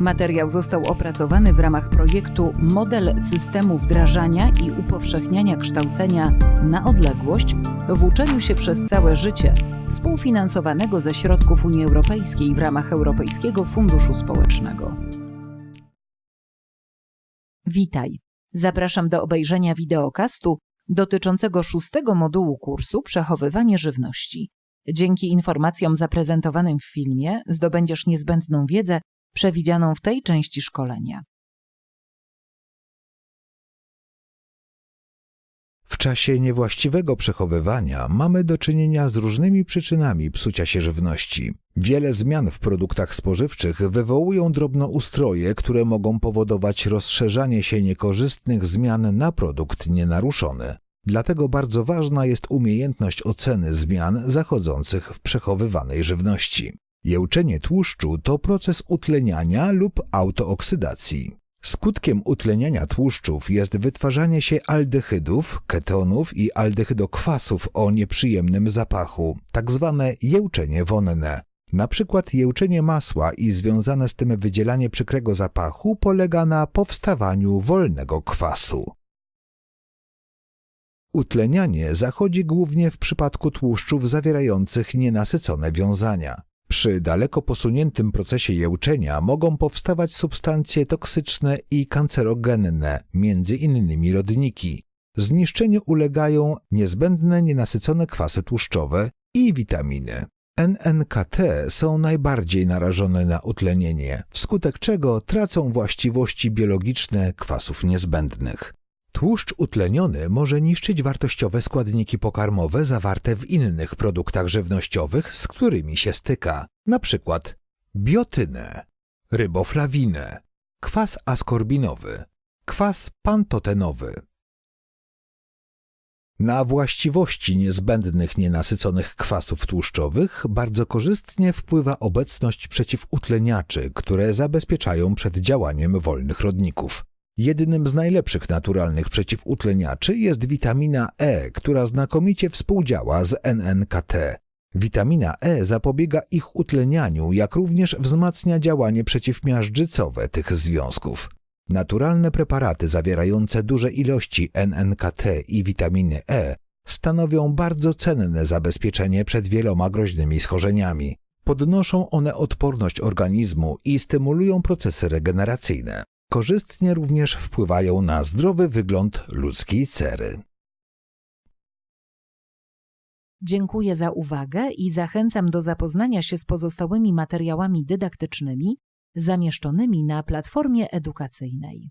Materiał został opracowany w ramach projektu Model systemu wdrażania i upowszechniania kształcenia na odległość w uczeniu się przez całe życie, współfinansowanego ze środków Unii Europejskiej w ramach Europejskiego Funduszu Społecznego. Witaj. Zapraszam do obejrzenia wideokastu dotyczącego szóstego modułu kursu Przechowywanie żywności. Dzięki informacjom zaprezentowanym w filmie zdobędziesz niezbędną wiedzę przewidzianą w tej części szkolenia. W czasie niewłaściwego przechowywania mamy do czynienia z różnymi przyczynami psucia się żywności. Wiele zmian w produktach spożywczych wywołują drobnoustroje, które mogą powodować rozszerzanie się niekorzystnych zmian na produkt nienaruszony. Dlatego bardzo ważna jest umiejętność oceny zmian zachodzących w przechowywanej żywności. Jełczenie tłuszczu to proces utleniania lub autooksydacji. Skutkiem utleniania tłuszczów jest wytwarzanie się aldehydów, ketonów i aldehydokwasów o nieprzyjemnym zapachu, tak zwane jełczenie wonne. Na przykład jełczenie masła i związane z tym wydzielanie przykrego zapachu polega na powstawaniu wolnego kwasu. Utlenianie zachodzi głównie w przypadku tłuszczów zawierających nienasycone wiązania. Przy daleko posuniętym procesie jełczenia mogą powstawać substancje toksyczne i kancerogenne, między innymi rodniki. Zniszczeniu ulegają niezbędne nienasycone kwasy tłuszczowe i witaminy. NNKT są najbardziej narażone na utlenienie, wskutek czego tracą właściwości biologiczne kwasów niezbędnych. Tłuszcz utleniony może niszczyć wartościowe składniki pokarmowe zawarte w innych produktach żywnościowych, z którymi się styka, przykład biotynę, ryboflawinę, kwas askorbinowy, kwas pantotenowy. Na właściwości niezbędnych nienasyconych kwasów tłuszczowych bardzo korzystnie wpływa obecność przeciwutleniaczy, które zabezpieczają przed działaniem wolnych rodników. Jednym z najlepszych naturalnych przeciwutleniaczy jest witamina E, która znakomicie współdziała z NNKT. Witamina E zapobiega ich utlenianiu, jak również wzmacnia działanie przeciwmiażdżycowe tych związków. Naturalne preparaty zawierające duże ilości NNKT i witaminy E stanowią bardzo cenne zabezpieczenie przed wieloma groźnymi schorzeniami. Podnoszą one odporność organizmu i stymulują procesy regeneracyjne. Korzystnie również wpływają na zdrowy wygląd ludzkiej cery. Dziękuję za uwagę i zachęcam do zapoznania się z pozostałymi materiałami dydaktycznymi zamieszczonymi na platformie edukacyjnej.